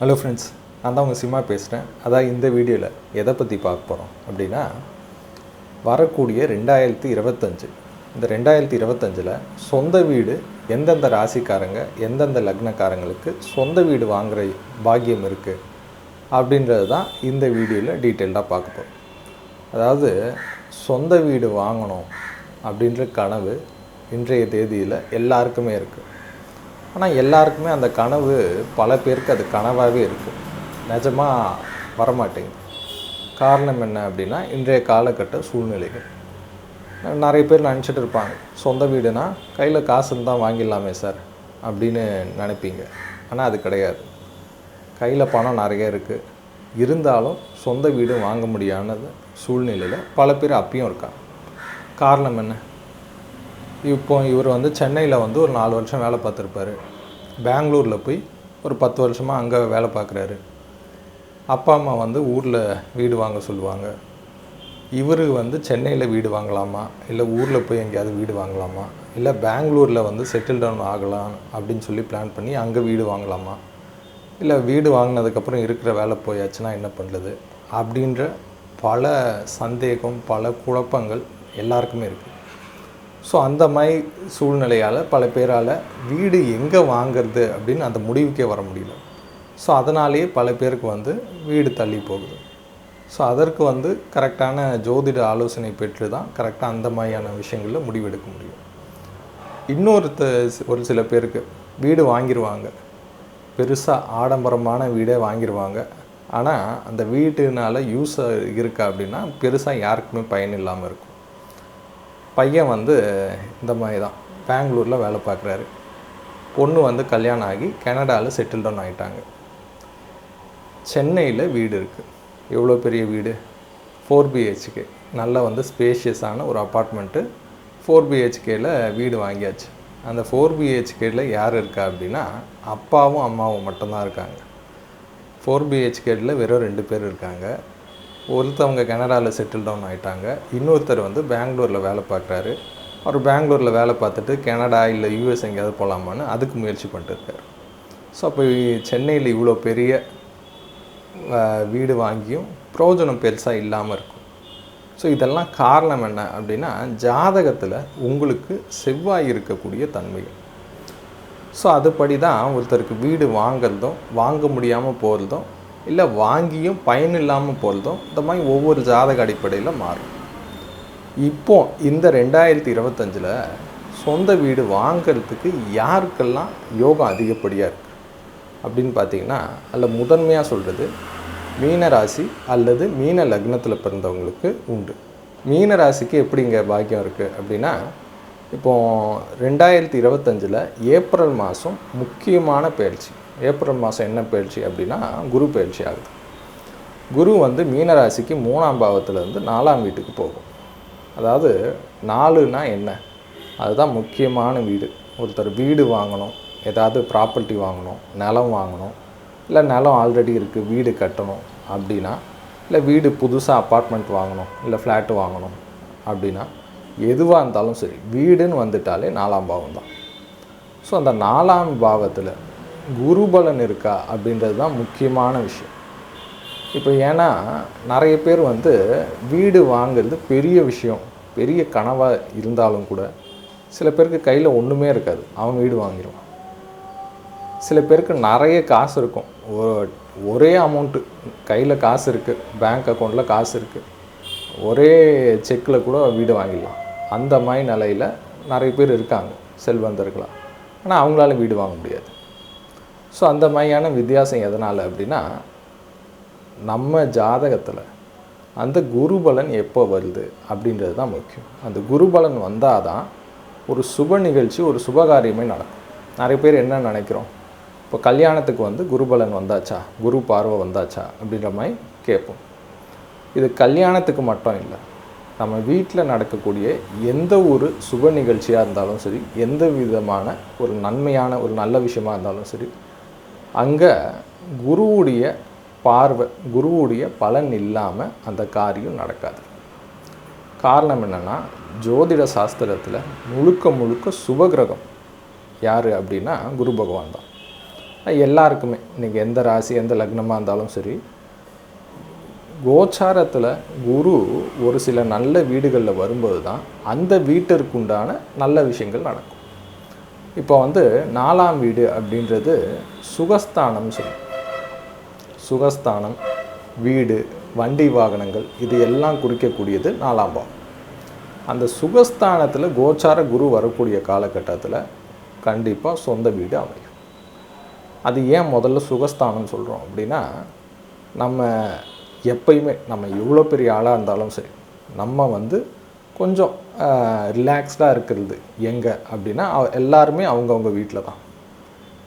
Hello friends நான் தான் உங்கள் சிம்மா பேசுகிறேன். அதான் இந்த வீடியோவில் எதை பற்றி பார்க்க போகிறோம் அப்படின்னா வரக்கூடிய ரெண்டாயிரத்தி இருபத்தஞ்சு. இந்த ரெண்டாயிரத்தி இருபத்தஞ்சில் சொந்த வீடு எந்தெந்த ராசிக்காரங்க எந்தெந்த லக்னக்காரங்களுக்கு சொந்த வீடு வாங்குகிற பாக்கியம் இருக்குது அப்படின்றது தான் இந்த வீடியோவில் டீட்டெயில்டாக பார்க்க போகிறோம். அதாவது சொந்த வீடு வாங்கணும் அப்படின்ற கனவு இன்றைய தேதியில் எல்லாருக்குமே இருக்குது ஆனால் எல்லாருக்குமே அந்த கனவு பல பேருக்கு அது கனவாகவே இருக்குது நிஜமாக வரமாட்டேங்குது. காரணம் என்ன அப்படின்னா இன்றைய காலகட்ட சூழ்நிலைகள். நிறைய பேர் நினச்சிட்டு இருப்பாங்க சொந்த வீடுனா கையில் காசு இருந்தால் வாங்கிடலாமே சார் அப்படின்னு நினைப்பீங்க. ஆனால் அது கிடையாது. கையில் பணம் நிறைய இருக்குது இருந்தாலும் சொந்த வீடு வாங்க முடியாத சூழ்நிலையில் பல பேர் அப்பயும் இருக்காங்க. காரணம் என்ன? இப்போ இவர் வந்து சென்னையில் வந்து ஒரு நாலு வருஷம் வேலை பார்த்துருப்பாரு. பெங்களூரில் போய் ஒரு பத்து வருஷமாக அங்கே வேலை பார்க்குறாரு. அப்பா அம்மா வந்து ஊரில் வீடு வாங்க சொல்லுவாங்க. இவர் வந்து சென்னையில் வீடு வாங்கலாமா? இல்லை ஊரில் போய் எங்கேயாவது வீடு வாங்கலாமா? இல்லை பெங்களூரில் வந்து செட்டில் டவுன் ஆகலாம் அப்படின்னு சொல்லி பிளான் பண்ணி அங்கே வீடு வாங்கலாமா? இல்லை வீடு வாங்கினதுக்கப்புறம் இருக்கிற வேலை போயாச்சுன்னா என்ன பண்ணுறது அப்படின்ற பல சந்தேகம் பல குழப்பங்கள் எல்லாருக்குமே இருக்குது ஸோ அந்த மாதிரி சூழ்நிலையால் பல பேரால் வீடு எங்கே வாங்கிறது அப்படின்னு அந்த முடிவுக்கே வர முடியல. ஸோ அதனாலேயே பல பேருக்கு வந்து வீடு தள்ளி போகுது. ஸோ அதற்கு வந்து கரெக்டான ஜோதிட ஆலோசனை பெற்று தான் கரெக்டாக அந்த மாதிரியான விஷயங்களில் முடிவெடுக்க முடியும். இன்னொருத்த ஒரு சில பேருக்கு வீடு வாங்கிடுவாங்க பெருசாக ஆடம்பரமான வீடே வாங்கிடுவாங்க ஆனால் அந்த வீட்டுனால யூஸ் இருக்கா அப்படின்னா பெருசாக யாருக்குமே பயன் இல்லாமல் இருக்கும். பையன் வந்து இந்த மாதிரி தான் பெங்களூரில் வேலை பார்க்குறாரு. பொண்ணு வந்து கல்யாணம் ஆகி கனடாவில் செட்டில் டவுன் ஆகிட்டாங்க சென்னையில் வீடு இருக்குது எவ்வளோ பெரிய வீடு? ஃபோர் பிஹெச்கே நல்ல வந்து ஸ்பேஷியஸான ஒரு அப்பார்ட்மெண்ட்டு ஃபோர் பிஹெச்கேயில் வீடு வாங்கியாச்சு. அந்த ஃபோர் பிஹெச்கேயில் யார் இருக்கா அப்படின்னா அப்பாவும் அம்மாவும் மட்டும்தான் இருக்காங்க. ஃபோர் பிஹெச்கேயில் வெறும் ரெண்டு பேர் இருக்காங்க. ஒருத்தவங்க கனடாவில் செட்டில் டவுன் ஆகிட்டாங்க இன்னொருத்தர் வந்து பெங்களூரில் வேலை பார்க்குறாரு. அவர் பெங்களூரில் வேலை பார்த்துட்டு கனடா இல்லை யூஎஸ் எங்கேயாவது போகலாமான்னு அதுக்கு முயற்சி பண்ணிட்டுருக்கார். ஸோ அப்போ சென்னையில் இவ்வளோ பெரிய வீடு வாங்கியும் பிரயோஜனம் பெருசாக இல்லாமல் இருக்கும். ஸோ இதெல்லாம் காரணம் என்ன அப்படின்னா ஜாதகத்தில் உங்களுக்கு செவ்வாய் இருக்கக்கூடிய தன்மைகள். ஸோ அதுபடி தான் ஒருத்தருக்கு வீடு வாங்குறதும் வாங்க முடியாமல் போகிறதும் இல்லை வாங்கியும் பயன் இல்லாமல் போகிறதும் இந்த மாதிரி ஒவ்வொரு ஜாதக அடிப்படையில் மாறும். இப்போ இந்த ரெண்டாயிரத்தி இருபத்தஞ்சில் சொந்த வீடு வாங்கிறதுக்கு யாருக்கெல்லாம் யோகம் அதிகப்படியாக இருக்குது அப்படின்னு பார்த்தீங்கன்னா அதில் முதன்மையாக சொல்கிறது மீன ராசி அல்லது மீன லக்னத்தில் பிறந்தவங்களுக்கு உண்டு. மீன ராசிக்கு எப்படிங்க பாக்கியம் இருக்குது அப்படின்னா இப்போ ரெண்டாயிரத்தி இருபத்தஞ்சில் ஏப்ரல் மாதம் முக்கியமான பயிற்சி. ஏப்ரல் மாதம் என்ன பயிற்சி அப்படின்னா குரு பயிற்சி ஆகுது. குரு வந்து மீனராசிக்கு மூணாம் பாவத்திலேருந்து நாலாம் வீட்டுக்கு போகும். அதாவது நாலுனா என்ன? அதுதான் முக்கியமான வீடு. ஒருத்தர் வீடு வாங்கணும். ஏதாவது ப்ராப்பர்ட்டி வாங்கணும். நிலம் வாங்கணும். இல்லை நிலம் ஆல்ரெடி இருக்குது வீடு கட்டணும் அப்படின்னா இல்லை வீடு புதுசாக அப்பார்ட்மெண்ட் வாங்கணும் இல்லை ஃப்ளாட்டு வாங்கணும் அப்படின்னா எதுவாக இருந்தாலும் சரி வீடுன்னு வந்துட்டாலே நாலாம் பாவம் தான் ஸோ அந்த நாலாம் பாவத்தில் குருபலன் இருக்கா அப்படின்றது தான் முக்கியமான விஷயம். இப்போ ஏன்னா நிறைய பேர் வந்து வீடு வாங்கிறது பெரிய விஷயம். பெரிய கனவாக இருந்தாலும் கூட சில பேருக்கு கையில் ஒன்றுமே இருக்காது. அவன் வீடு வாங்கிடுவான். சில பேருக்கு நிறைய காசு இருக்கும். ஒரே அமௌண்ட்டு கையில் காசு இருக்குது பேங்க் அக்கௌண்ட்டில் காசு இருக்குது ஒரே செக்கில் கூட வீடு வாங்கிடலாம். அந்த மாதிரி நிலையில் நிறைய பேர் இருக்காங்க. செல்வந்தர்களாக ஆனால் அவங்களால வீடு வாங்க முடியாது. ஸோ அந்த மாதிரியான வித்தியாசம் எதனால் அப்படின்னா நம்ம ஜாதகத்தில் அந்த குருபலன் எப்போ வருது அப்படின்றது தான் முக்கியம். அந்த குருபலன் வந்தால் தான் ஒரு சுப நிகழ்ச்சி ஒரு சுபகாரியமே நடக்கும். நிறைய பேர் என்ன நினைக்கிறோம்? இப்போ கல்யாணத்துக்கு வந்து குருபலன் வந்தாச்சா? குரு பார்வை வந்தாச்சா? அப்படின்ற மாதிரி கேட்போம். இது கல்யாணத்துக்கு மட்டும் இல்லை நம்ம வீட்டில் நடக்கக்கூடிய எந்த ஒரு சுப நிகழ்ச்சியாக இருந்தாலும் சரி எந்த விதமான ஒரு நன்மையான ஒரு நல்ல விஷயமா இருந்தாலும் சரி அங்கே குருவுடைய பார்வை குருவுடைய பலன் இல்லாமல் அந்த காரியம் நடக்காது. காரணம் என்னென்னா ஜோதிட சாஸ்திரத்தில் முழுக்க முழுக்க சுபகிரகம் யார் அப்படின்னா குரு பகவான் தான். எல்லாருக்குமே இன்றைக்கி எந்த ராசி எந்த லக்னமாக இருந்தாலும் சரி கோச்சாரத்தில் குரு ஒரு சில நல்ல வீடுகளில் வரும்போது தான் அந்த வீட்டிற்குண்டான நல்ல விஷயங்கள் நடக்கும். இப்போ வந்து நாலாம் வீடு அப்படின்றது சுகஸ்தானம் சொல்லி. சுகஸ்தானம் வீடு வண்டி வாகனங்கள் இது எல்லாம் குறிக்கக்கூடியது நாலாம் பாவம். அந்த சுகஸ்தானத்தில் கோச்சார குரு வரக்கூடிய காலகட்டத்தில் கண்டிப்பாக சொந்த வீடு அமையும். அது ஏன் முதல்ல சுகஸ்தானம் சொல்கிறோம் அப்படின்னா நம்ம எப்பயுமே நம்ம எவ்வளோ பெரிய ஆளாக இருந்தாலும் சரி நம்ம வந்து கொஞ்சம் ரிலாக்ஸ்டாக இருக்கிறது. எங்கே அப்படின்னா எல்லாருமே அவங்கவுங்க வீட்டில் தான்.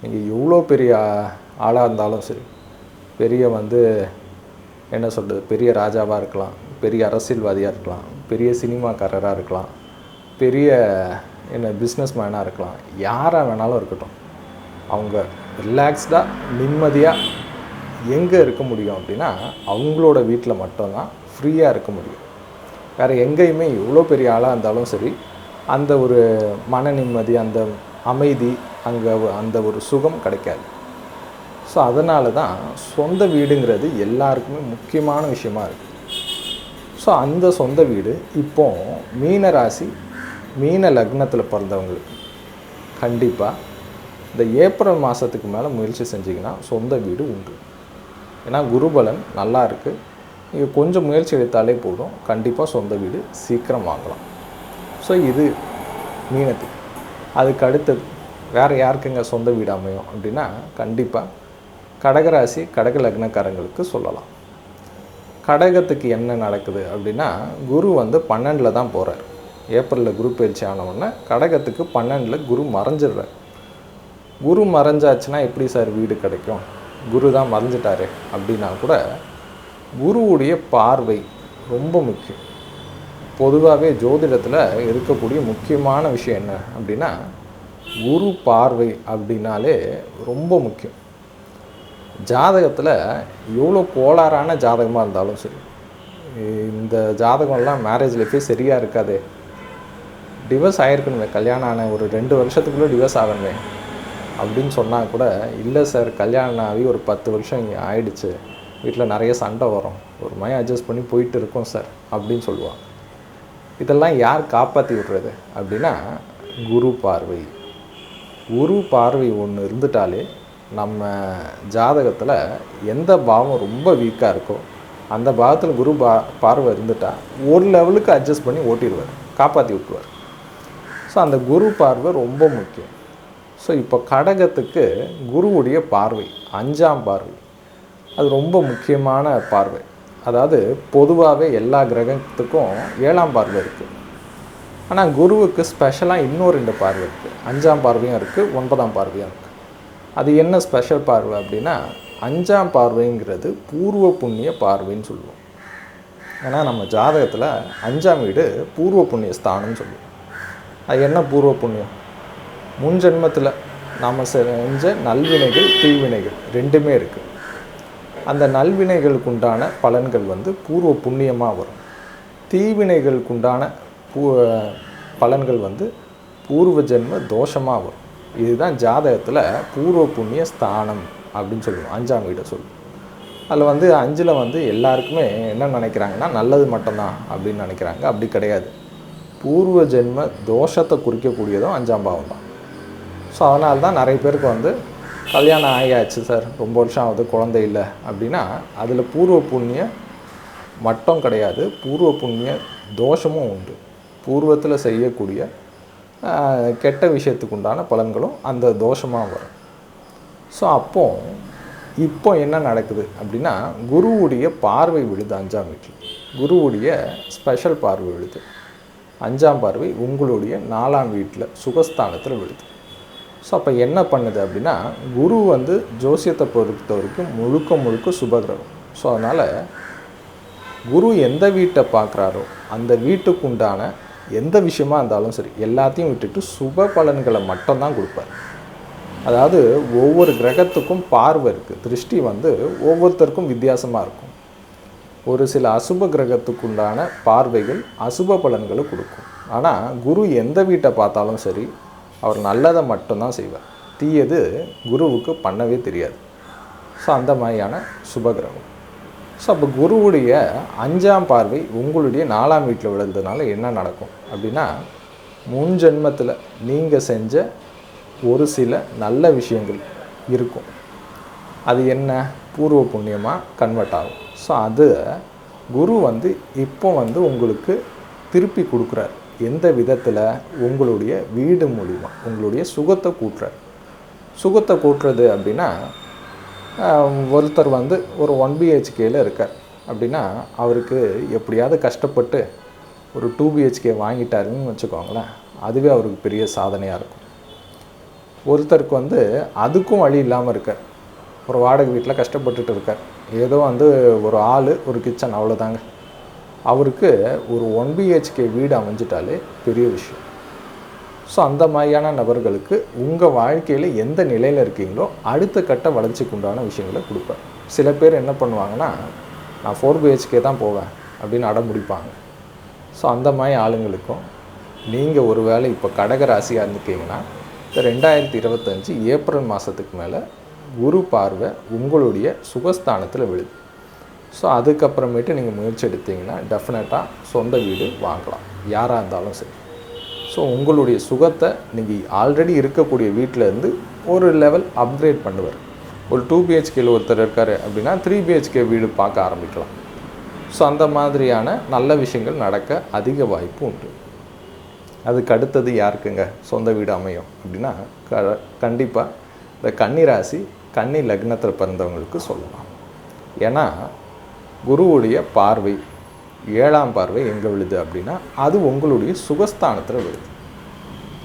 நீங்கள் எவ்வளோ பெரிய ஆளாக இருந்தாலும் சரி பெரிய வந்து என்ன சொல்கிறது பெரிய ராஜாவாக இருக்கலாம் பெரிய அரசியல்வாதியாக இருக்கலாம் பெரிய சினிமாக்காரராக இருக்கலாம் பெரிய என்ன பிஸ்னஸ் மேனாக இருக்கலாம் யாராக வேணாலும் இருக்கட்டும். அவங்க ரிலாக்ஸ்டாக நிம்மதியாக எங்கே இருக்க முடியும் அப்படின்னா அவங்களோட வீட்டில் மட்டும்தான் ஃப்ரீயாக இருக்க முடியும். வேறு எங்கேயுமே எவ்வளோ பெரிய ஆளாக இருந்தாலும் சரி அந்த ஒரு மன நிம்மதி அந்த அமைதி அங்கே அந்த ஒரு சுகம் கிடைக்காது. ஸோ அதனால தான் சொந்த வீடுங்கிறது எல்லாருக்குமே முக்கியமான விஷயமா இருக்குது ஸோ அந்த சொந்த வீடு இப்போ மீன ராசி மீன லக்னத்தில் பிறந்தவங்களுக்கு கண்டிப்பாக இந்த ஏப்ரல் மாதத்துக்கு மேலே முயற்சி செஞ்சிங்கன்னா சொந்த வீடு உண்டு. ஏன்னா குருபலன் நல்லா இருக்குது நீங்கள் கொஞ்சம் முயற்சி எடுத்தாலே போதும். கண்டிப்பாக சொந்த வீடு சீக்கிரம் வாங்கலாம். ஸோ இது மீனத்துக்கு. அதுக்கு அடுத்தது வேறு யாருக்குங்க சொந்த வீடு அமையும் அப்படின்னா கண்டிப்பாக கடகராசி கடக லக்னக்காரங்களுக்கு சொல்லலாம். கடகத்துக்கு என்ன நடக்குது அப்படின்னா குரு வந்து பன்னெண்டில் தான் போகிறார் ஏப்ரலில் குரு பயிற்சி ஆனவுடனே கடகத்துக்கு பன்னெண்டில் குரு மறைஞ்சிடுறார். குரு மறைஞ்சாச்சுன்னா எப்படி சார் வீடு கிடைக்கும்? குரு தான் மறைஞ்சிட்டாரு அப்படின்னா கூட குருவுடைய பார்வை ரொம்ப முக்கியம். பொதுவாகவே ஜோதிடத்தில் இருக்கக்கூடிய முக்கியமான விஷயம் என்ன அப்படின்னா குரு பார்வை அப்படின்னாலே ரொம்ப முக்கியம். ஜாதகத்தில் எவ்வளோ கோளாறான ஜாதகமாக இருந்தாலும் சரி இந்த ஜாதகம்லாம் மேரேஜ் லைஃபே சரியாக இருக்காது. டிவோர்ஸ் ஆகிருக்கணுமே கல்யாணம் ஆன ஒரு ரெண்டு வருஷத்துக்குள்ளே டிவோர்ஸ் ஆகணுமே அப்படின்னு சொன்னால் கூட இல்லை சார் கல்யாணம் ஆகி ஒரு பத்து வருஷம் இங்கே ஆயிடுச்சு வீட்டில் நிறைய சண்டை வரும் ஒரு மாதிரி அட்ஜஸ்ட் பண்ணி போயிட்டு இருக்கோம் சார் அப்படின்னு சொல்லுவாங்க. இதெல்லாம் யார் காப்பாற்றி விடுறது அப்படின்னா குரு பார்வை. குரு பார்வை ஒன்று இருந்துட்டாலே நம்ம ஜாதகத்தில் எந்த பாவம் ரொம்ப வீக்காக இருக்கோ அந்த பாவத்தில் குரு பா பார்வை இருந்துட்டா ஒரு லெவலுக்கு அட்ஜஸ்ட் பண்ணி ஓட்டிடுவார் காப்பாற்றி விட்டுருவார். ஸோ அந்த குரு பார்வை ரொம்ப முக்கியம். ஸோ இப்போ கடகத்துக்கு குருவுடைய பார்வை அஞ்சாம் பார்வை அது ரொம்ப முக்கியமான பார்வை. அதாவது பொதுவாகவே எல்லா கிரகத்துக்கும் ஏழாம் பார்வை இருக்குது ஆனால் குருவுக்கு ஸ்பெஷலாக இன்னும் ரெண்டு பார்வை இருக்குது அஞ்சாம் பார்வையும் இருக்குது ஒன்பதாம் பார்வையும் இருக்குது அது என்ன ஸ்பெஷல் பார்வை அப்படின்னா அஞ்சாம் பார்வைங்கிறது பூர்வ புண்ணிய பார்வைன்னு சொல்லுவோம். ஏன்னா நம்ம ஜாதகத்தில் அஞ்சாம் வீடு பூர்வ புண்ணிய ஸ்தானம்னு சொல்லுவோம். அது என்ன பூர்வ புண்ணியம்? முன் ஜென்மத்தில் நாம் செஞ்ச நல்வினைகள் தீவினைகள் ரெண்டுமே இருக்குது அந்த நல்வினைகளுக்கு உண்டான பலன்கள் வந்து பூர்வ புண்ணியமாக வரும். தீவினைகளுக்கு உண்டான பூ பலன்கள் வந்து பூர்வ ஜென்ம தோஷமாக வரும் இதுதான் ஜாதகத்தில் பூர்வ புண்ணிய ஸ்தானம் அப்படின்னு சொல்லுவோம். அஞ்சாம் வீடை சொல்லுவோம் அதில் வந்து அஞ்சில் வந்து எல்லாருக்குமே என்ன நினைக்கிறாங்கன்னா நல்லது மட்டும்தான் அப்படின்னு நினைக்கிறாங்க. அப்படி கிடையாது. பூர்வ ஜென்ம தோஷத்தை குறிக்கக்கூடியதும் அஞ்சாம் பாவம் தான். ஸோ அதனால தான் நிறைய பேருக்கு வந்து கல்யாணம் ஆகியாச்சு சார் ரொம்ப வருஷம் ஆகுது குழந்தை இல்லை அப்படின்னா அதில் பூர்வ புண்ணிய மட்டும் கிடையாது. பூர்வ புண்ணிய தோஷமும் உண்டு. பூர்வத்தில் செய்யக்கூடிய கெட்ட விஷயத்துக்கு உண்டான பலன்களும் அந்த தோஷமாக வரும். ஸோ அப்போ இப்போ என்ன நடக்குது அப்படின்னா குருவுடைய பார்வை விழுது அஞ்சாம் வீட்டில். குருவுடைய ஸ்பெஷல் பார்வை விழுது. அஞ்சாம் பார்வை உங்களுடைய நாலாம் வீட்டில் சுகஸ்தானத்தில் விழுது. ஸோ அப்போ என்ன பண்ணுது அப்படின்னா குரு வந்து ஜோசியத்தை பொறுத்த வரைக்கும் முழுக்க முழுக்க சுபகிரகம். ஸோ அதனால் குரு எந்த வீட்டை பார்க்குறாரோ அந்த வீட்டுக்கு உண்டான எந்த விஷயமா இருந்தாலும் சரி எல்லாத்தையும் விட்டுட்டு சுப பலன்களை மட்டும்தான் கொடுப்பார். அதாவது ஒவ்வொரு கிரகத்துக்கும் பார்வை இருக்குது திருஷ்டி வந்து ஒவ்வொருத்தருக்கும் வித்தியாசமாக இருக்கும். ஒரு சில அசுப கிரகத்துக்கு உண்டான பார்வைகள் அசுப பலன்களை கொடுக்கும். ஆனால் குரு எந்த வீட்டை பார்த்தாலும் சரி அவர் நல்லதை மட்டும்தான் செய்வார். தீயது குருவுக்கு பண்ணவே தெரியாது. ஸோ அந்த மாதிரியான சுபகிரகம் ஸோ அப்போ குருவுடைய அஞ்சாம் பார்வை உங்களுடைய நாலாம் வீட்டில் விழுந்ததுனால என்ன நடக்கும்? அப்படின்னா முன் ஜென்மத்தில் நீங்கள் செஞ்ச ஒரு சில நல்ல விஷயங்கள் இருக்கும். அது என்ன? பூர்வ புண்ணியமாக கன்வெர்ட் ஆகும். ஸோ அது குரு வந்து இப்போ வந்து உங்களுக்கு திருப்பி கொடுக்குறார். எந்த விதத்தில்? உங்களுடைய வீடு மூலிமா உங்களுடைய சுகத்தை கூட்டுறார். சுகத்தை கூட்டுறது அப்படின்னா ஒருத்தர் வந்து ஒரு ஒன் பிஹெச்கேயில் இருக்கார். அப்படின்னா அவருக்கு எப்படியாவது கஷ்டப்பட்டு ஒரு டூ பிஹெச்கே வாங்கிட்டாருன்னு வச்சுக்கோங்களேன் அதுவே அவருக்கு பெரிய சாதனையாக இருக்கும். ஒருத்தருக்கு வந்து அதுக்கும் வழி இல்லாமல் இருக்கார். ஒரு வாடகை வீட்டில் கஷ்டப்பட்டுட்டு இருக்கார். ஏதோ வந்து ஒரு ஆள் ஒரு கிச்சன் அவ்வளோதாங்க அவருக்கு ஒரு ஒன் பிஹெச்கே வீடு அமைஞ்சிட்டாலே பெரிய விஷயம். ஸோ அந்த மாதிரியான நபர்களுக்கு உங்கள் வாழ்க்கையில் எந்த நிலையில் இருக்கீங்களோ அடுத்த கட்ட வளர்ச்சிக்கு உண்டான விஷயங்களை கொடுப்பேன். சில பேர் என்ன பண்ணுவாங்கன்னா நான் ஃபோர் பிஹெச்கே தான் போவேன் அப்படின்னு அடம்புடிப்பாங்க ஸோ அந்த மாதிரி ஆளுங்களுக்கும் நீங்கள் ஒரு வேளை இப்போ கடக ராசியாக இருந்துக்கிங்கன்னா இந்த ரெண்டாயிரத்தி இருபத்தஞ்சி ஏப்ரல் மாதத்துக்கு மேலே குரு பார்வை உங்களுடைய சுகஸ்தானத்தில் விழுது. ஸோ அதுக்கப்புறமேட்டு நீங்கள் முயற்சி எடுத்தீங்கன்னா டெஃபினட்டாக சொந்த வீடு வாங்கலாம். யாராக இருந்தாலும் சரி. ஸோ உங்களுடைய சுகத்தை நீங்கள் ஆல்ரெடி இருக்கக்கூடிய வீட்டில் இருந்து ஒரு லெவல் அப்கிரேட் பண்ணுவார். ஒரு டூ பிஹெச்கேல ஒருத்தர் இருக்கார் அப்படின்னா த்ரீ பிஹெச்கே வீடு பார்க்க ஆரம்பிக்கலாம். ஸோ அந்த மாதிரியான நல்ல விஷயங்கள் நடக்க அதிக வாய்ப்பு உண்டு. அதுக்கு அடுத்தது யாருக்குங்க? சொந்த வீடு அமையும் அப்படின்னா க கண்டிப்பாக இந்த கன்னி ராசி கன்னி லக்னத்தில் பிறந்தவங்களுக்கு சொல்லலாம். ஏன்னா குருவுடைய பார்வை ஏழாம் பார்வை எங்கே விழுது அப்படின்னா அது உங்களுடைய சுகஸ்தானத்தில் விழுது.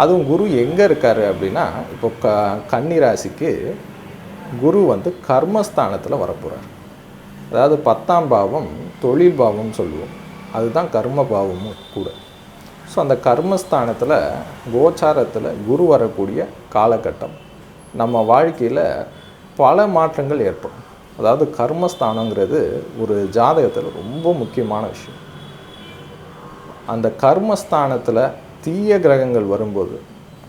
அதுவும் குரு எங்கே இருக்கார் அப்படின்னா இப்போ க கன்னிராசிக்கு குரு வந்து கர்மஸ்தானத்தில் வரப்போகிறார் அதாவது பத்தாம் பாவம் தொழில் பாவம்னு சொல்லுவோம். அதுதான் கர்ம பாவமும் கூட. ஸோ அந்த கர்மஸ்தானத்தில் கோச்சாரத்தில் குரு வரக்கூடிய காலகட்டம். நம்ம வாழ்க்கையில் பல மாற்றங்கள் ஏற்படும். அதாவது கர்மஸ்தானங்கிறது ஒரு ஜாதகத்தில் ரொம்ப முக்கியமான விஷயம். அந்த கர்மஸ்தானத்தில் தீய கிரகங்கள் வரும்போது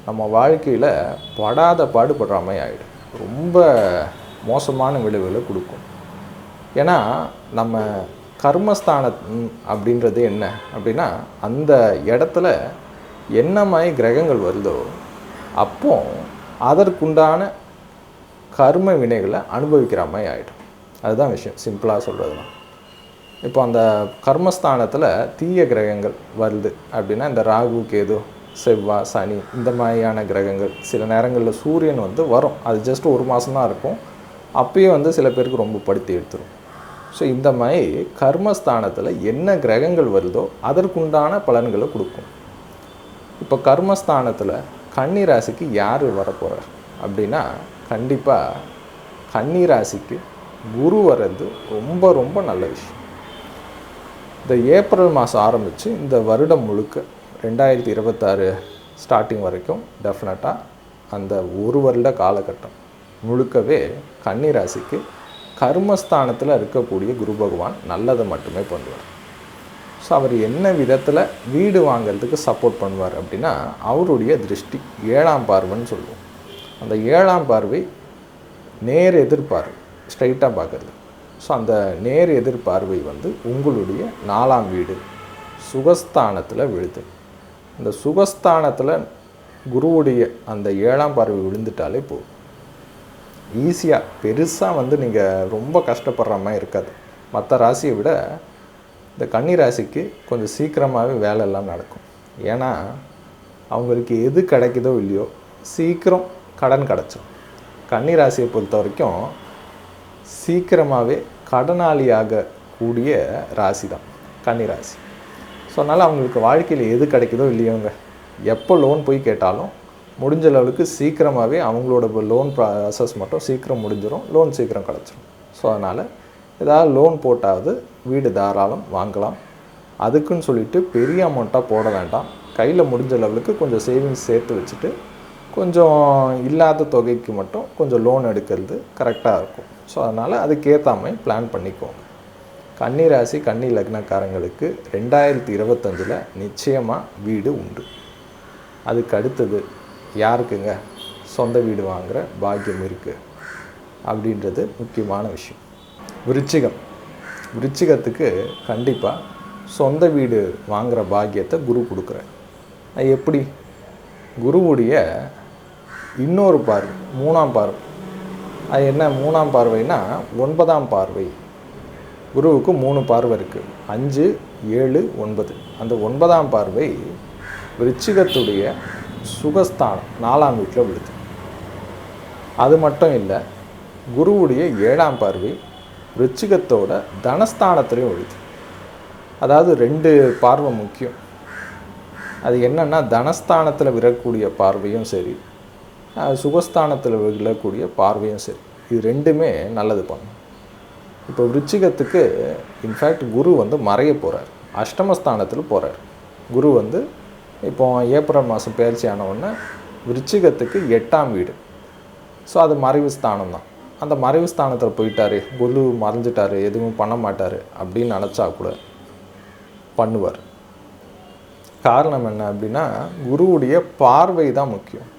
நம்ம வாழ்க்கையில் படாத பாடுபடுற மாதிரி ஆகிடும் ரொம்ப மோசமான விளைவுகளை கொடுக்கும். ஏன்னா நம்ம கர்மஸ்தானம் அப்படின்றது என்ன அப்படின்னா அந்த இடத்துல என்ன மாதிரி கிரகங்கள் வருதோ அப்போ அதற்குண்டான கர்ம வினைகளை அனுபவிக்கிற மாதிரி ஆகிடும் அதுதான் விஷயம். சிம்பிளாக சொல்கிறதுனா இப்போ அந்த கர்மஸ்தானத்தில் தீய கிரகங்கள் வருது அப்படின்னா இந்த ராகு கேது செவ்வாய் சனி இந்த மாதிரியான கிரகங்கள் சில நேரங்களில் சூரியன் வந்து வரும். அது ஜஸ்ட் ஒரு மாதம்தான் இருக்கும். அப்பயே வந்து சில பேருக்கு ரொம்ப படுத்தி எடுத்துரும். ஸோ இந்த மாதிரி கர்மஸ்தானத்தில் என்ன கிரகங்கள் வருதோ அதற்குண்டான பலன்களை கொடுக்கும். இப்போ கர்மஸ்தானத்தில் கன்னி ராசிக்கு யார் வரப்போகிறார் அப்படின்னா கண்டிப்பாக கன்னி ராசிக்கு குரு வர்றது ரொம்ப ரொம்ப நல்ல விஷயம். இந்த ஏப்ரல் மாதம் ஆரம்பித்து இந்த வருடம் முழுக்க ரெண்டாயிரத்தி இருபத்தாறு ஸ்டார்டிங் வரைக்கும் டெஃபினட்டாக அந்த ஒரு வருட காலகட்டம் முழுக்கவே கன்னிராசிக்கு கர்மஸ்தானத்தில் இருக்கக்கூடிய குரு பகவான் நல்லதை மட்டுமே பண்ணுவார். ஸோ அவர் என்ன விதத்தில் வீடு வாங்குறதுக்கு சப்போர்ட் பண்ணுவார் அப்படின்னா அவருடைய திருஷ்டி ஏழாம் பார்வைன்னு சொல்லுவோம். அந்த ஏழாம் பார்வை நேர் எதிர்பார்வை ஸ்ட்ரைட்டாக பார்க்குறது. ஸோ அந்த நேர் எதிர்பார்வை வந்து உங்களுடைய நாலாம் வீடு சுகஸ்தானத்தில் விழுது. இந்த சுகஸ்தானத்தில் குருவுடைய அந்த ஏழாம் பார்வை விழுந்துட்டாலே போதும். ஈஸியாக பெருசாக வந்து நீங்கள் ரொம்ப கஷ்டப்படுற மாதிரி இருக்காது. மற்ற ராசியை விட இந்த கன்னி ராசிக்கு கொஞ்சம் சீக்கிரமாகவே வேலையெல்லாம் நடக்கும். ஏன்னா அவங்களுக்கு எது கிடைக்குதோ இல்லையோ சீக்கிரம் கடன் கிடச்சிடும் கன்னி ராசியை பொறுத்த வரைக்கும் சீக்கிரமாகவே கடனாளியாக கூடிய ராசி தான் கன்னி ராசி ஸோ அதனால் அவங்களுக்கு வாழ்க்கையில் எது கிடைக்குதோ இல்லையோங்க எப்போ லோன் போய் கேட்டாலும் முடிஞ்ச அளவுக்கு சீக்கிரமாகவே அவங்களோட லோன் ப்ராசஸ் மட்டும் சீக்கிரம் முடிஞ்சிடும் லோன் சீக்கிரம் கிடச்சிரும். ஸோ அதனால் ஏதாவது லோன் போட்டாவது வீடு தாராளம் வாங்கலாம். அதுக்குன்னு சொல்லிட்டு பெரிய அமௌண்ட்டாக போட வேண்டாம். கையில் முடிஞ்ச லெவலுக்கு கொஞ்சம் சேவிங்ஸ் சேர்த்து வச்சுட்டு கொஞ்சம் இல்லாத தொகைக்கு மட்டும் கொஞ்சம் லோன் எடுக்கிறது கரெக்டாக இருக்கும். ஸோ அதனால் அதுக்கேற்ற மாதிரி பிளான் பண்ணிக்கோங்க. கன்னி ராசி கன்னி லக்னக்காரங்களுக்கு ரெண்டாயிரத்தி இருபத்தஞ்சில் நிச்சயமாக வீடு உண்டு. அதுக்கு அடுத்தது யாருக்குங்க? சொந்த வீடு வாங்குகிற பாக்கியம் இருக்குது அப்படின்றது முக்கியமான விஷயம். விருச்சிகம். விருச்சிகத்துக்கு கண்டிப்பாக சொந்த வீடு வாங்குகிற பாக்கியத்தை குரு கொடுக்குறார். எப்படி? குருவுடைய இன்னொரு பார்வை மூணாம் பார்வை. அது என்ன மூணாம் பார்வைனா ஒன்பதாம் பார்வை. குருவுக்கு மூணு பார்வை இருக்குது அஞ்சு ஏழு ஒன்பது. அந்த ஒன்பதாம் பார்வை விருச்சிகத்துடைய சுகஸ்தானம் நாலாம் வீட்டில் விழுது. அது மட்டும் இல்லை குருவுடைய ஏழாம் பார்வை விருச்சிகத்தோட தனஸ்தானத்திலையும் விழுது. அதாவது ரெண்டு பார்வை முக்கியம். அது என்னென்னா தனஸ்தானத்தில் விரக்கூடிய பார்வையும் சரி சுகஸ்தானத்தில் விழக்கூடிய பார்வையும் சரி. இது ரெண்டுமே நல்லது பண்ணும் இப்போ விருச்சிகத்துக்கு இன்ஃபேக்ட் குரு வந்து மறைய போகிறார் அஷ்டமஸ்தானத்தில் போகிறார் குரு வந்து இப்போ ஏப்ரல் மாதம் பயிற்சி ஆனவுடனே விருச்சிகத்துக்கு எட்டாம் வீடு. ஸோ அது மறைவு ஸ்தானம் தான். அந்த மறைவு ஸ்தானத்தில் போயிட்டார். குரு மறைஞ்சிட்டார். எதுவும் பண்ண மாட்டார் அப்படின்னு நினச்சா கூட பண்ணுவார். காரணம் என்ன அப்படின்னா குருவுடைய பார்வை தான் முக்கியம்.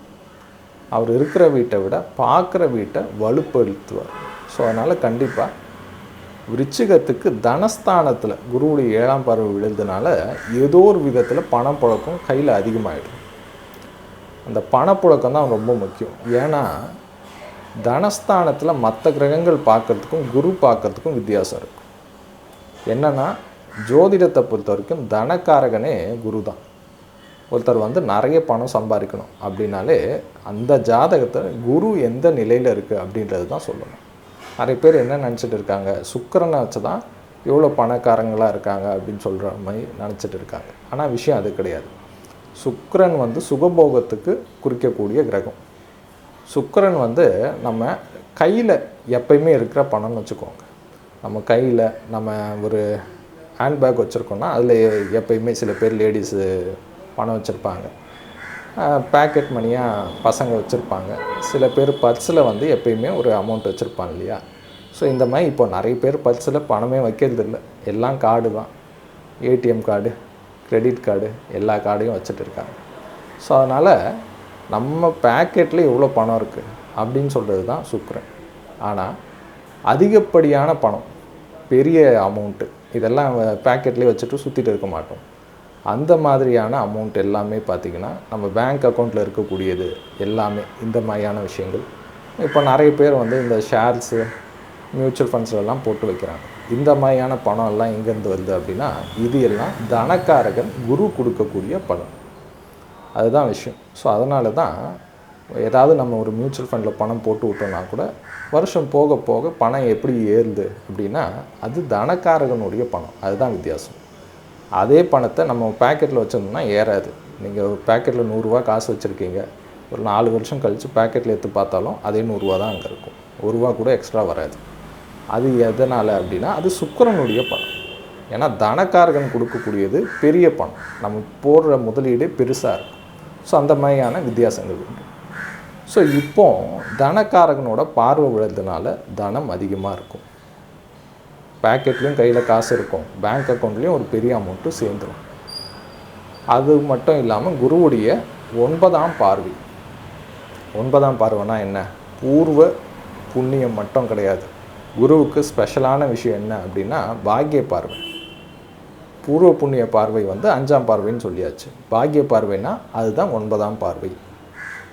அவர் இருக்கிற வீட்டை விட பார்க்குற வீட்டை வலுப்படுத்துவார். ஸோ அதனால் கண்டிப்பாக விருச்சிகத்துக்கு தனஸ்தானத்தில் குருவுடைய ஏழாம் பறவை விழுந்ததுனால ஏதோ ஒரு விதத்தில் பணம் புழக்கம் கையில் அதிகமாகிடும் அந்த பணப்புழக்கம் தான் ரொம்ப முக்கியம். ஏன்னா தனஸ்தானத்தில் மற்ற கிரகங்கள் பார்க்கறதுக்கும் குரு பார்க்கறதுக்கும் வித்தியாசம் இருக்கும். என்னென்னா ஜோதிடத்தை பொறுத்த வரைக்கும் தனக்காரகனே குரு தான் ஒருத்தர் வந்து நிறைய பணம் சம்பாதிக்கணும் அப்படின்னாலே அந்த ஜாதகத்தை குரு எந்த நிலையில் இருக்குது அப்படின்றது தான் சொல்லணும். நிறைய பேர் என்ன நினச்சிட்டு இருக்காங்க? சுக்கரனை வச்சு தான் எவ்வளோ பணக்காரங்களாக இருக்காங்க அப்படின்னு சொல்கிற மாதிரி நினச்சிட்டு இருக்காங்க. ஆனால் விஷயம் அது கிடையாது. சுக்கரன் வந்து சுகபோகத்துக்கு குறிக்கக்கூடிய கிரகம். சுக்கரன் வந்து நம்ம கையில் எப்பயுமே இருக்கிற பணம்னு வச்சுக்கோங்க. நம்ம கையில் நம்ம ஒரு ஹேண்ட்பேக் வச்சுருக்கோன்னா அதில் எப்பயுமே சில பேர் லேடிஸு பணம் வச்சுருப்பாங்க. பேக்கெட் மணியாக பசங்க வச்சுருப்பாங்க. சில பேர் பர்ஸில் வந்து எப்பயுமே ஒரு அமௌண்ட் வச்சுருப்பாங்க இல்லையா? ஸோ இந்த மாதிரி இப்போ நிறைய பேர் பர்ஸில் பணமே வைக்கிறது இல்லை. எல்லாம் கார்டு தான். ஏடிஎம் கார்டு கிரெடிட் கார்டு எல்லா கார்டையும் வச்சுட்டு இருக்காங்க. ஸோ அதனால் நம்ம பேக்கெட்டில் எவ்வளோ பணம் இருக்குது அப்படின்னு சொல்கிறது தான் சுக்ரன் ஆனால் அதிகப்படியான பணம் பெரிய அமௌண்ட்டு இதெல்லாம் பேக்கெட்லேயே வச்சுட்டு சுற்றிட்டு இருக்க மாட்டோம். அந்த மாதிரியான அமௌண்ட் எல்லாமே பார்த்திங்கன்னா நம்ம பேங்க் அக்கௌண்ட்டில் இருக்கக்கூடியது எல்லாமே இந்த மாதிரியான விஷயங்கள். இப்போ நிறைய பேர் வந்து இந்த ஷேர்ஸு மியூச்சுவல் ஃபண்ட்ஸ்லாம் போட்டு வைக்கிறாங்க. இந்த மாதிரியான பணம் எல்லாம் எங்கேருந்து வருது அப்படின்னா இது எல்லாம் தனக்காரகன் குரு கொடுக்கக்கூடிய பணம். அதுதான் விஷயம். ஸோ அதனால தான் ஏதாவது நம்ம ஒரு மியூச்சுவல் ஃபண்டில் பணம் போட்டு விட்டோம்னா கூட வருஷம் போக போக பணம் எப்படி ஏறுது அப்படின்னா அது தனக்காரகனுடைய பணம். அதுதான் வித்தியாசம். அதே பணத்தை நம்ம பேக்கெட்டில் வச்சிருந்தோம்னா ஏறாது. நீங்கள் பேக்கெட்டில் நூறுரூவா காசு வச்சுருக்கீங்க. ஒரு நாலு வருஷம் கழித்து பேக்கெட்டில் எடுத்து பார்த்தாலும் அதே நூறுரூவா தான் அங்கே இருக்கும். ஒரு ரூபா கூட எக்ஸ்ட்ரா வராது. அது எதனால் அப்படின்னா அது சுக்கரனுடைய பணம். ஏன்னா தனக்காரகன் கொடுக்கக்கூடியது பெரிய பணம். நம்ம போடுற முதலீடு பெருசாக இருக்கும். ஸோ அந்த மாதிரியான வித்தியாசங்கள் உண்டு ஸோ இப்போ தனக்காரகனோட பார்வை விழுறதுனால தனம் அதிகமாக இருக்கும். பேக்கெட்லேயும் கையில் காசு இருக்கும். பேங்க் அக்கௌண்ட்லேயும் ஒரு பெரிய அமௌண்ட்டு சேர்ந்துடும் அது மட்டும் இல்லாமல் குருவுடைய ஒன்பதாம் பார்வை. ஒன்பதாம் பார்வைனா என்ன? பூர்வ புண்ணியம் மட்டும் கிடையாது. குருவுக்கு ஸ்பெஷலான விஷயம் என்ன அப்படின்னா பாக்கிய பார்வை. பூர்வ புண்ணிய பார்வை வந்து அஞ்சாம் பார்வைன்னு சொல்லியாச்சு. பாக்கிய பார்வைனா அதுதான் ஒன்பதாம் பார்வை.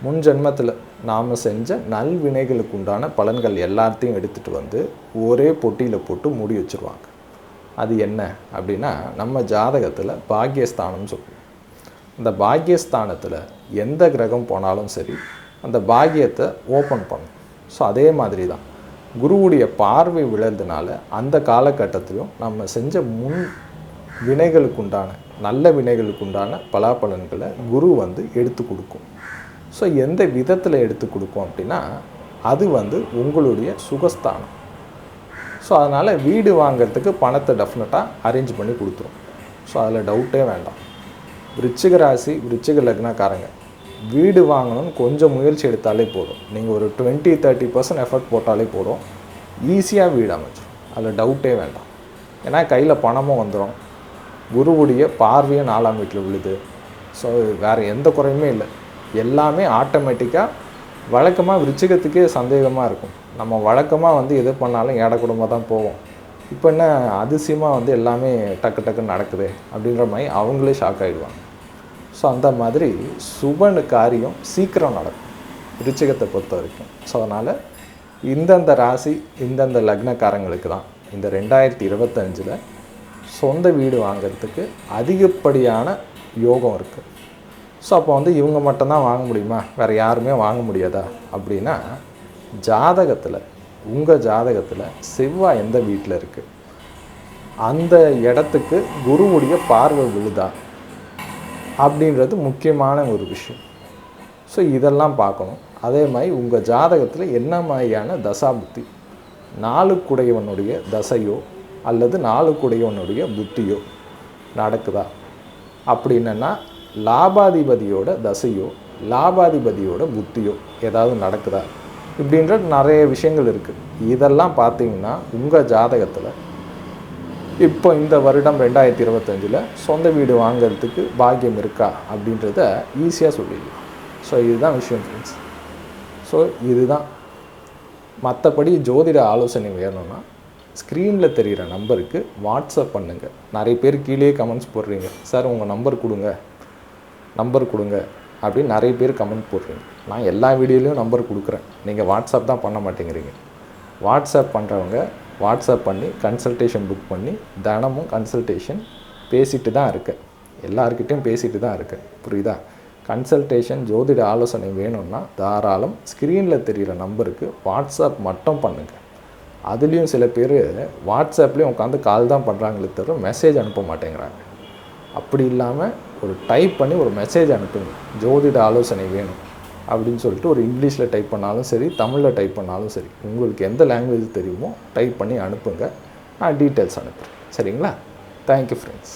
முன் ஜென்மத்தில் நாம் செஞ்ச நல்வினைகளுக்கு உண்டான பலன்கள் எல்லாத்தையும் எடுத்துகிட்டு வந்து ஒரே பொட்டியில் போட்டு மூடி வச்சுருவாங்க. அது என்ன அப்படின்னா நம்ம ஜாதகத்தில் பாக்கியஸ்தானம்னு சொல்லுவோம். அந்த பாக்யஸ்தானத்தில் எந்த கிரகம் போனாலும் சரி அந்த பாகியத்தை ஓப்பன் பண்ணும் ஸோ அதே மாதிரி தான் குருவுடைய பார்வை விழுறதுனால அந்த காலகட்டத்திலும் நம்ம செஞ்ச முன் வினைகளுக்கு உண்டான நல்ல வினைகளுக்குண்டான பலாபலன்களை குரு வந்து எடுத்து கொடுக்கும். ஸோ எந்த விதத்தில் எடுத்து கொடுக்கும் அப்படின்னா அது வந்து உங்களுடைய சுகஸ்தானம். ஸோ அதனால் வீடு வாங்குறதுக்கு பணத்தை டெஃபினட்டாக அரேஞ்ச் பண்ணி கொடுத்துரும். ஸோ அதில் டவுட்டே வேண்டாம். விருச்சிக ராசி விருச்சிக லக்னக்காரங்க. வீடு வாங்கணும்னு கொஞ்சம் முயற்சி எடுத்தாலே போதும். நீங்கள் ஒரு டுவெண்ட்டி தேர்ட்டி பர்சன்ட் எஃபர்ட் போட்டாலே போதும். ஈஸியாக வீடு அமைச்சிடும் அதில் டவுட்டே வேண்டாம். ஏன்னா கையில் பணமும் வந்துடும் குருவுடைய பார்வையும் நாலாம் வீட்டில் விழுது. ஸோ வேறு எந்த குறையுமே இல்லை. எல்லாமே ஆட்டோமேட்டிக்காக வழக்கமாக விருச்சிகத்துக்கே சந்தேகமாக இருக்கும். நம்ம வழக்கமாக வந்து எது பண்ணாலும் ஏட குடும்பம் தான் போவோம். இப்போ என்ன அதிசயமாக வந்து எல்லாமே டக்கு டக்குன்னு நடக்குது அப்படின்ற மாதிரி அவங்களே ஷாக் ஆகிடுவாங்க ஸோ அந்த மாதிரி சுபனு காரியம் சீக்கிரம் நடக்கும். விருச்சிகத்தை பொறுத்த வரைக்கும். ஸோ அதனால் இந்தந்த ராசி இந்தந்த லக்னக்காரங்களுக்கு தான் இந்த ரெண்டாயிரத்தி இருபத்தஞ்சில் சொந்த வீடு வாங்குறதுக்கு அதிகப்படியான யோகம் இருக்குது ஸோ அப்போ வந்து இவங்க மட்டும்தான் வாங்க முடியுமா? வேறு யாருமே வாங்க முடியாதா? அப்படின்னா ஜாதகத்தில் உங்கள் ஜாதகத்தில் செவ்வாய் எந்த வீட்டில் இருக்குது அந்த இடத்துக்கு குருவுடைய பார்வை விழுதா? அப்படின்றது முக்கியமான ஒரு விஷயம். ஸோ இதெல்லாம் பார்க்கணும். அதே மாதிரி உங்கள் ஜாதகத்தில் என்ன மாதிரியான தசாபுத்தி? நாளுக்குடையவனுடைய தசையோ அல்லது நாளுக்குடையவனுடைய புத்தியோ நடக்குதா? அப்படின்னா லாபாதிபதியோட தசையோ லாபாதிபதியோட புத்தியோ ஏதாவது நடக்குதா? இப்படின்ற நிறைய விஷயங்கள் இருக்குது இதெல்லாம் பார்த்தீங்கன்னா உங்கள் ஜாதகத்தில் இப்போ இந்த வருடம் ரெண்டாயிரத்தி இருபத்தஞ்சில் சொந்த வீடு வாங்கிறதுக்கு பாக்கியம் இருக்கா? அப்படின்றத ஈஸியாக சொல்லிடலாம். ஸோ இதுதான் விஷயம் ஃப்ரெண்ட்ஸ் ஸோ இதுதான். மற்றபடி ஜோதிட ஆலோசனை வேணும்னா ஸ்க்ரீனில் தெரிகிற நம்பருக்கு வாட்ஸ்அப் பண்ணுங்கள் நிறைய பேர் கீழே கமெண்ட்ஸ் போடுறீங்க. சார் உங்கள் நம்பர் கொடுங்க. நம்பர் கொடுங்க அப்படின்னு நிறைய பேர் கமெண்ட் போடுறீங்க. நான் எல்லா வீடியோலையும் நம்பர் கொடுக்குறேன். நீங்கள் வாட்ஸ்அப் தான் பண்ண மாட்டேங்கிறீங்க. வாட்ஸ்அப் பண்ணுறவங்க வாட்ஸ்அப் பண்ணி கன்சல்டேஷன் புக் பண்ணி தினமும் கன்சல்டேஷன் பேசிட்டு தான் இருக்கேன். எல்லாருக்கிட்டையும் பேசிட்டு தான் இருக்கேன். புரியுதா? கன்சல்டேஷன் ஜோதிட ஆலோசனை வேணும்னா தாராளம் ஸ்க்ரீனில் தெரிகிற நம்பருக்கு வாட்ஸ்அப் மட்டும் பண்ணுங்கள் அதுலேயும் சில பேர் வாட்ஸ்அப்லேயும் உட்காந்து கால் தான் பண்ணுறாங்களே தவிர மெசேஜ் அனுப்ப மாட்டேங்கிறாங்க. அப்படி இல்லாமல் ஒரு டைப் பண்ணி ஒரு மெசேஜ் அனுப்புங்க. ஜோதிட ஆலோசனை வேணும் அப்படின்னு சொல்லிட்டு ஒரு இங்கிலீஷில் டைப் பண்ணாலும் சரி தமிழில் டைப் பண்ணாலும் சரி உங்களுக்கு எந்த லாங்குவேஜ் தெரியுமோ டைப் பண்ணி அனுப்புங்க. நான் டீட்டெயில்ஸ் அனுப்புகிறேன் சரிங்களா? Thank you friends